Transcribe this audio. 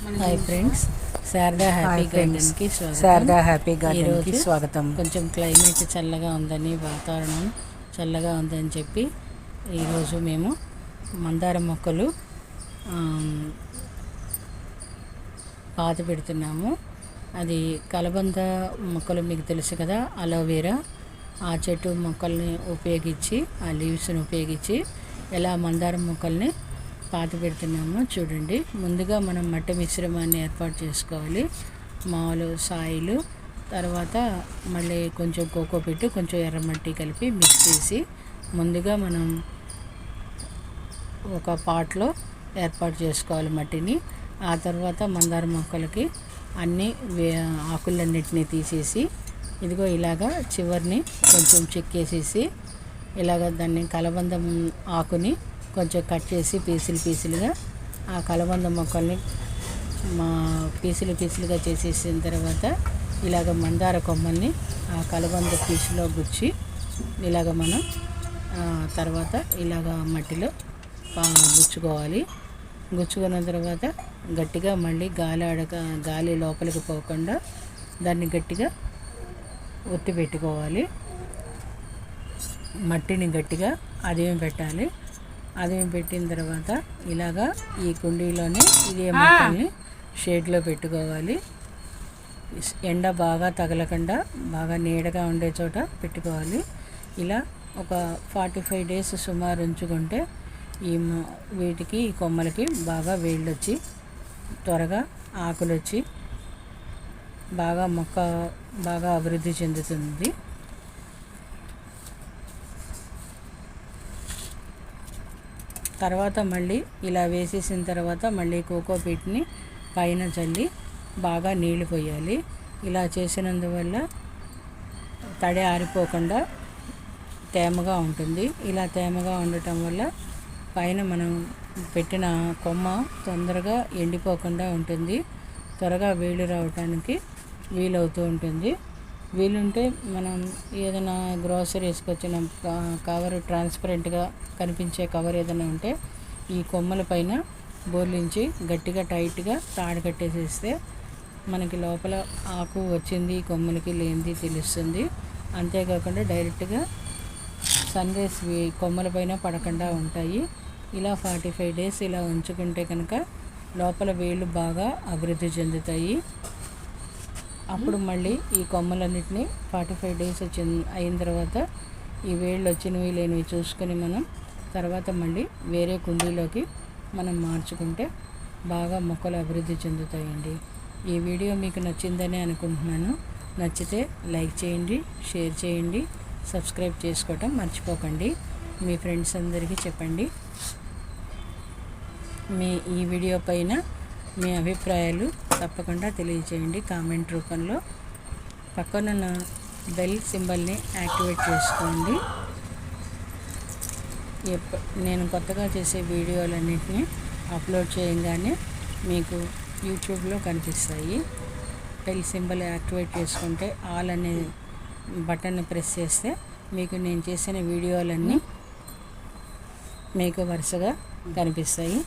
Hi friends Sharada happy గార్డెన్కి స్వాగతం. Sharada happy గార్డెన్కి స్వాగతం. కొంచెం క్లైమేట్ చల్లగా ఉందని వాతావరణం చల్లగా ఉందని చెప్పి ఈరోజు మేము మందార మొక్కలు పాత పెడుతున్నాము. అది కలబంద మొక్కలు మీకు తెలుసు కదా అలోవెరా ఆ చెట్టు మొక్కల్ని ఉపయోగించి ఆ లీవ్స్ని ఉపయోగించి ఎలా మందారం మొక్కల్ని పాత పెడుతున్నామో చూడండి. ముందుగా మనం మట్టి మిశ్రమాన్ని ఏర్పాటు చేసుకోవాలి. మామూలు సాయిలు తర్వాత మళ్ళీ కొంచెం కోకో పెట్టి కొంచెం ఎర్రమట్టి కలిపి మిక్స్ చేసి ముందుగా మనం ఒక పాట్లో ఏర్పాటు చేసుకోవాలి మట్టిని. ఆ తర్వాత మందార మొక్కలకి అన్ని వే ఆకులన్నిటినీ తీసేసి ఇదిగో ఇలాగా చివరిని కొంచెం చెక్కేసేసి ఇలాగ దాన్ని కలబందం ఆకుని కొంచెం కట్ చేసి పీసులు పీసులుగా ఆ కలబంద మొక్కల్ని మా పీసులు పీసులుగా చేసేసిన తర్వాత ఇలాగ మందార కొమ్మల్ని ఆ కలబంద పీసులో గుచ్చి ఇలాగ మనం తర్వాత ఇలాగ మట్టిలో గుచ్చుకోవాలి. గుచ్చుకున్న తర్వాత గట్టిగా మళ్ళీ గాలి ఆడక గాలి లోపలికి పోకుండా దాన్ని గట్టిగా ఒత్తి పెట్టుకోవాలి. మట్టిని గట్టిగా అదేం పెట్టాలి? అదేమి పెట్టిన తర్వాత ఇలాగా ఈ కుండీలోనే ఇదే మొక్కల్ని షేడ్లో పెట్టుకోవాలి. ఎండ బాగా తగలకుండా బాగా నీడగా ఉండే చోట పెట్టుకోవాలి. ఇలా ఒక ఫార్టీ ఫైవ్ డేస్ సుమారు ఉంచుకుంటే ఈ మొ- వీటికి ఈ కొమ్మలకి బాగా వేళ్ళు వచ్చి త్వరగా ఆకులు వచ్చి బాగా మొక్క బాగా అభివృద్ధి చెందుతుంది. తర్వాత మళ్ళీ ఇలా వేసేసిన తర్వాత మళ్ళీ కోకో పీట్ని పైన చల్లి బాగా నీళ్ళు పోయాలి. ఇలా చేసినందువల్ల తడి ఆరిపోకుండా తేమగా ఉంటుంది. ఇలా తేమగా ఉండటం వల్ల పైన మనం పెట్టిన కొమ్మ తొందరగా ఎండిపోకుండా ఉంటుంది. త్వరగా వేడి రావటానికి వీలవుతూ ఉంటుంది. వీలుంటే మనం ఏదైనా గ్రోసరీస్కి వచ్చిన కవర్ ట్రాన్స్పరెంట్గా కనిపించే కవర్ ఏదైనా ఉంటే ఈ కొమ్మల పైన బోర్లించి గట్టిగా టైట్గా తాడు కట్టేసేస్తే మనకి లోపల ఆకు వచ్చింది కొమ్మలకి లేనిది తెలుస్తుంది. అంతేకాకుండా డైరెక్ట్గా సన్ రేస్ కొమ్మల పైన పడకుండా ఉంటాయి. ఇలా ఫార్టీ ఫైవ్ డేస్ ఇలా ఉంచుకుంటే కనుక లోపల వేళ్ళు బాగా అభివృద్ధి చెందుతాయి. అప్పుడు మళ్ళీ ఈ కొమ్మలన్నిటిని ఫార్టీ ఫైవ్ డేస్ వచ్చిన అయిన తర్వాత ఈ వేళ్ళు వచ్చినవి లేనివి చూసుకొని మనం తర్వాత మళ్ళీ వేరే కుండీలోకి మనం మార్చుకుంటే బాగా మొక్కలు అభివృద్ధి చెందుతాయండి. ఈ వీడియో మీకు నచ్చిందని అనుకుంటున్నాను. నచ్చితే లైక్ చేయండి షేర్ చేయండి సబ్స్క్రైబ్ చేసుకోవటం మర్చిపోకండి. మీ ఫ్రెండ్స్ అందరికీ చెప్పండి. మీ ఈ వీడియో పైన మీ అభిప్రాయాలు తప్పకుండా తెలియజేయండి కామెంట్ రూపంలో. పక్కనున్న బెల్ సింబల్ని యాక్టివేట్ చేసుకోండి. ఎప్ప- నేను కొత్తగా చేసే వీడియోలన్నింటినీ అప్లోడ్ చేయగానే మీకు యూట్యూబ్లో కనిపిస్తాయి. బెల్ సింబల్ యాక్టివేట్ చేసుకుంటే ఆల్ అనే బటన్ ప్రెస్ చేస్తే మీకు నేను చేసిన వీడియోలన్నీ మీకు వరుసగా కనిపిస్తాయి.